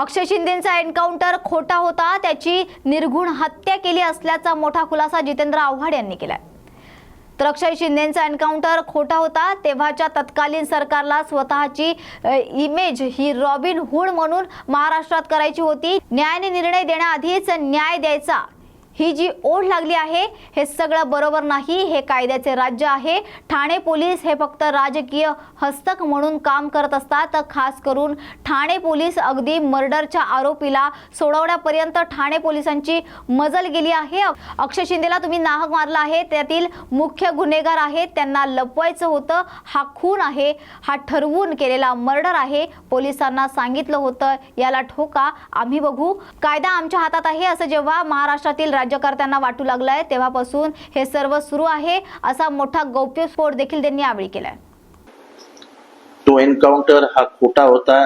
अक्षय शिंदेचा encounter खोटा होता. त्याची निर्घुण हत्या केली असल्याचा मोठा खुलासा जितेंद्र आव्हाड यांनी केलाय. तर अक्षय शिंदेचा एन्काउंटर खोटा होता. तेव्हाच्या तत्कालीन सरकारला स्वतःची इमेज ही रॉबिन हुड म्हणून महाराष्ट्रात करायची होती. न्यायाने निर्णय देण्याआधीच न्याय द्यायचा. ही जी ओढ लागली आहे हे सगळं बरोबर नाही हे कायद्याचे राज्य आहे. ठाणे पोलीस हे फक्त राजकीय हस्तक म्हणून काम करत असतात. तर खास करून ठाणे पोलीस अगदी मर्डरच्या आरोपीला सोडवण्यापर्यंत ठाणे पोलिसांची मजल गेली आहे. अक्षय शिंदेला तुम्ही नाहक मारला आहे. त्यातील मुख्य गुन्हेगार आहेत. त्यांना लपवायचं होतं. हा खून आहे. हा ठरवून केलेला मर्डर आहे. पोलिसांना सांगितलं होतं. याला ठोका. आम्ही बघू. कायदा आमच्या हातात आहे असं जेव्हा महाराष्ट्रातील राज्यकर्त्यांना वाटू लागलंय. तेव्हापासून हे सर्व सुरू आहे असा मोठा गौप्यस्फोट देखील त्यांनी यावेळी केलाय. तो एन्काउंटर हा खोटा होता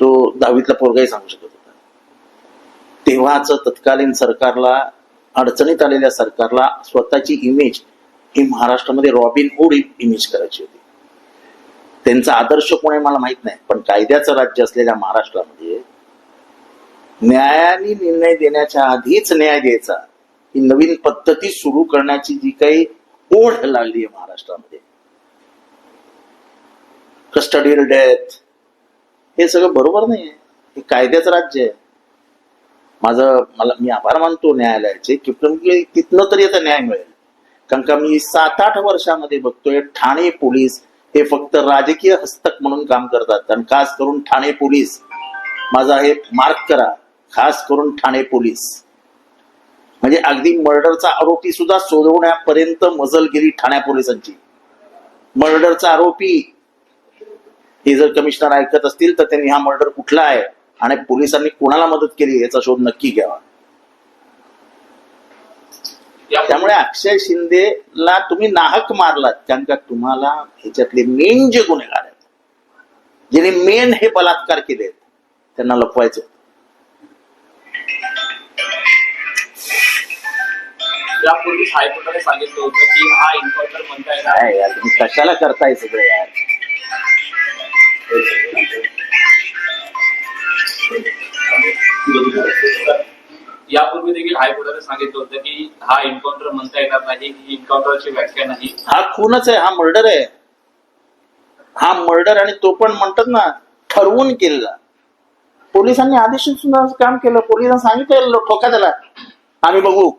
तो दहावीतला पोरगाही सांगू शकत होता. तेव्हाच तत्कालीन सरकारला अडचणीत आलेल्या सरकारला स्वतःची इमेज ही महाराष्ट्रामध्ये रॉबिन हुड इमेज करायची होती. त्यांचा आदर्श कोण आहे मला माहीत नाही पण कायद्याचं राज्य असलेल्या महाराष्ट्रामध्ये न्यायाने निर्णय देण्याच्या आधीच न्याय द्यायचा ही नवीन पद्धती सुरू करण्याची जी काही ओढ लागली आहे महाराष्ट्रामध्ये. कस्टडियल डेथ हे सगळं बरोबर नाही आहे हे कायद्याचं राज्य आहे. माझं मला मी आभार मानतो न्यायालयाचे की की तिथनं तरी आता न्याय मिळेल. कारण का मी सात आठ वर्षामध्ये बघतोय ठाणे पोलीस हे फक्त राजकीय हस्तक म्हणून काम करतात. आणि खास करून ठाणे पोलीस माझा हे मार्क करा. खास करून ठाणे पोलीस. म्हणजे अगदी मर्डरचा आरोपी सुद्धा सोडवण्यापर्यंत मजल गेली ठाण्या पोलिसांची. मर्डरचा आरोपी हे जर कमिशनर ऐकत असतील तर त्यांनी हा मर्डर कुठला आहे आणि पोलिसांनी कोणाला मदत केली याचा शोध नक्की घ्यावा. त्यामुळे अक्षय शिंदेला तुम्ही नाहक मारलात कारण का तुम्हाला ह्याच्यातले मेन जे गुन्हेगार आहेत ज्यांनी मेन हे बलात्कार केले त्यांना लपवायचं होतं. यापूर्वी हायकोर्टाने सांगितलं होतं की हा एन्काउंटर म्हणता येणार काय यार तुम्ही कशाला करताय सगळं यार? यापूर्वी देखील हायकोर्टाने सांगितलं होतं की हा एन्काउंटर म्हणता येणार नाही ही एन्काउंटरची व्याख्या नाही. हा खूनच आहे हा मर्डर आहे. हा मर्डर आणि तो पण म्हणतात ना ठरवून केलेला. पोलिसांनी आदेश सुद्धा काम केलं पोलिसांनी सांगितलं ठोका त्याला. आम्ही बघू.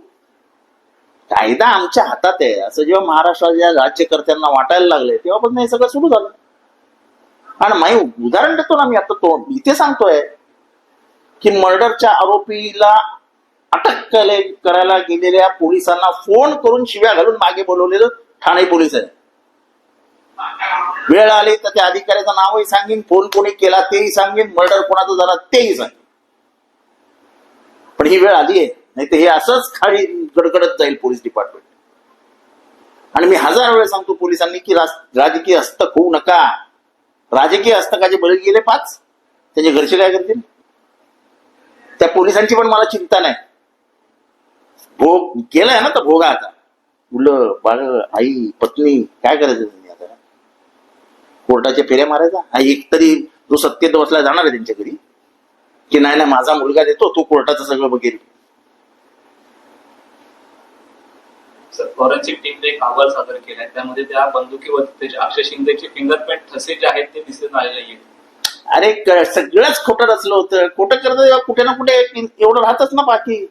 कायदा आमच्या हातात आहे. असं जेव्हा महाराष्ट्राच्या राज्यकर्त्यांना वाटायला लागले तेव्हापासून हे सगळं सुरू झालं. आणि माही उदाहरण देतो ना मी आता तो. इथे सांगतोय की मर्डरच्या आरोपीला अटक केले करायला गेलेल्या पोलिसांना फोन करून शिव्या घालून मागे बोलवलेलं ठाणे पोलीस आहे. वेळ आली तर त्या अधिकाऱ्याचं नावही सांगेन फोन कोणी केला तेही सांगेन मर्डर कोणाचं झाला तेही सांगेन. पण ही वेळ आली आहे नाही तर हे असंच खाली कडकडत जाईल पोलीस डिपार्टमेंट आणि मी हजार वेळा सांगतो पोलिसांनी की राजकीय हस्तक होऊ नका. राजकीय हस्तकाचे बळी गेले पाच. त्याचे घरचे काय करतील? त्या पोलिसांची पण मला चिंता नाही. भोग केलाय ना तर भोगा आता. मुलं बाळ आई पत्नी काय करायचं त्यांनी आता? कोर्टाच्या फेऱ्या मारायचा? हा एक तरी जो सत्तेत बसला जाणार आहे त्यांच्या घरी की नाही नाही माझा मुलगा देतो तो कोर्टाचं सगळं बघेल. फॉरेन्सिक टीमने एक अहवाल सादर केलाय. त्यामध्ये त्या बंदुकीवर त्याचे अक्षय शिंदेचे फिंगरप्रिंट ठसे जे आहेत ते दिसून आलेले आहेत. अरे सगळंच खोटं रचलं होतं. खोटं करत कुठे ना कुठे एवढं राहतच ना बाकी.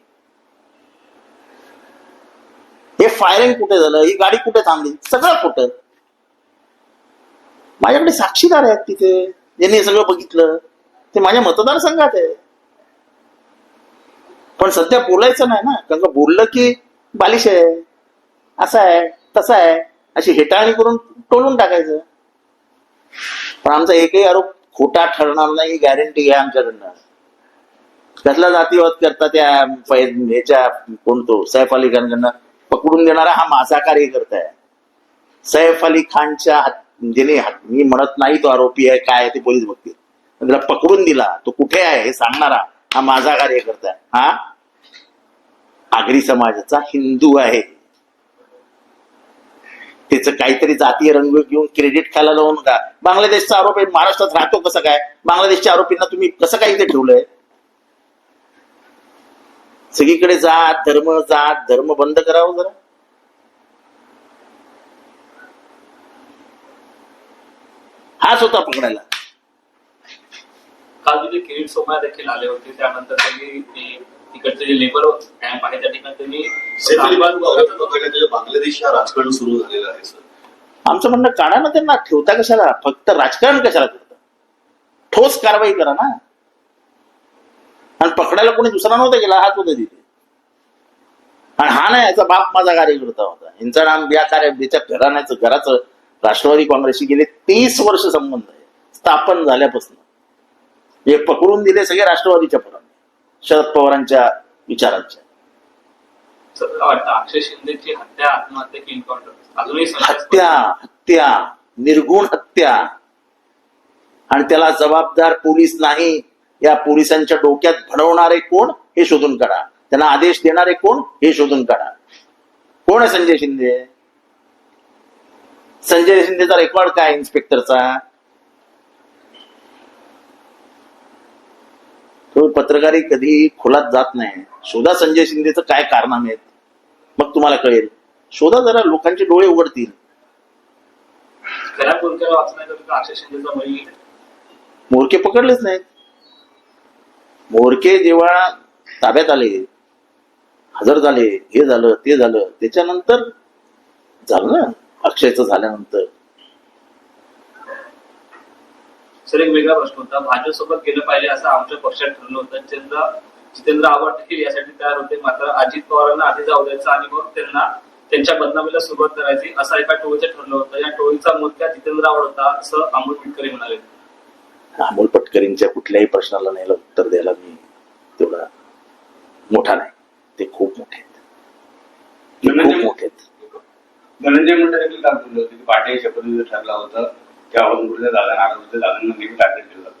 हे फायरिंग कुठे झालं? ही गाडी कुठे थांबली? सगळं खोटं. माझ्याकडे साक्षीदार आहेत तिथे. ज्यांनी हे सगळं बघितलं. ते माझ्या मतदारसंघात आहे. पण सध्या बोलायचं नाही ना. कारण बोललं की बालिश आहे. असं आहे तसं आहे. अशी हेटाळणी करून टोलून टाकायचं. पण आमचा एकही आरोप खोटा ठरणार नाही ही गॅरंटी घ्या आमच्याकडनं. कसला जातीवाद करता त्या ह्याच्या कोणतो सैफ अली खानकडनं? पकडून देणारा हा माझा कार्यकर्ता आहे. सैफ अली खानच्या हात- मी म्हणत नाही तो आरोपी आहे काय आहे ते पोलीस बघतील. त्याला पकडून दिला तो कुठे आहे हे सांगणारा हा माझा कार्यकर्ता आहे. हा? आगरी समाजाचा हिंदू आहे. त्याचं काहीतरी जातीय रंग घेऊन क्रेडिट खायला लावून का बांगलादेशचा आरोप आहे महाराष्ट्रात राहतो कसं काय? बांगलादेशच्या आरोपींना तुम्ही कसं काय इथे ठेवलंय? सगळीकडे जात धर्म जात धर्म बंद करावं जरा. हाच होता पकडायला. काल तिथे किरीट सोमा देखील आले होते त्यानंतर त्यांनी ते तिकडचे जे लेबर कॅम्प आहे त्या ठिकाणी त्यांनी बांगलादेश हा राजकारण सुरू झालेलं आहे सर. आमचं म्हणणं काढा ना त्यांना ठेवता कशाला? फक्त राजकारण कशाला करता ठोस कारवाई करा ना. आणि पकडायला कोणी दुसरा नव्हता गेला हाच होता तिथे. आणि हा नाही याचा बाप माझा कार्यकर्ता होता. यांचा नाम या कार्य याच्या घराण्याचं घराचं राष्ट्रवादी काँग्रेसशी गेले तीस वर्ष संबंध आहे. स्थापन झाल्यापासून. हे पकडून दिले सगळे राष्ट्रवादीच्या पोरांनी. शरद पवारांच्या विचारांच्या सर, मला वाटतं अक्षय शिंदेची हत्या आत्महत्या की एन्काउंटर अजूनही संशयास्पद हत्या हत्या निर्गुण हत्या. आणि त्याला जबाबदार पोलीस नाही या पोलिसांच्या डोक्यात भडवणारे कोण हे शोधून काढा. त्यांना आदेश देणारे कोण हे शोधून काढा. कोण आहे संजय शिंदे? संजय शिंदेचा रेकॉर्ड काय इन्स्पेक्टरचा तो पत्रकारी कधी खोलात जात नाही. शोधा संजय शिंदेचं काय कारनामे आहेत? मग तुम्हाला कळेल. शोधा जरा लोकांचे डोळे उघडतील. मोरके पकडलेच नाहीत. मोरके जेव्हा ताब्यात आले हजर झाले हे झालं ते झालं त्याच्यानंतर झालं ना? अक्षयचं झाल्यानंतर. सर एक वेगळा प्रश्न होता. भाजपसोबत गेलं पाहिजे असं आमच्या पक्षात ठरलं होतं. जितेंद्र जितेंद्र आव्हाड देखील यासाठी तयार होते. मात्र अजित पवारांना आधी जाऊ द्यायचं आणि मग त्यांना त्यांच्या बदनामीला सुरुवात करायची असं एका टोळीचं ठरलं होतं. या टोळीचा मुद्दा जितेंद्र आव्हाड होता असं अमोल मिटकरी म्हणाले. अमोल पटकरींच्या कुठल्याही प्रश्नाला नाही उत्तर द्यायला मी तेवढा मोठा नाही. ते खूप मोठे आहेत. धनंजय मुंडे देखील काल बोलले होते. की पाटील शपथविधी ठरला होता. எவ்வளவு முடிந்தது அதன் நடந்தது அதன் நினைவில்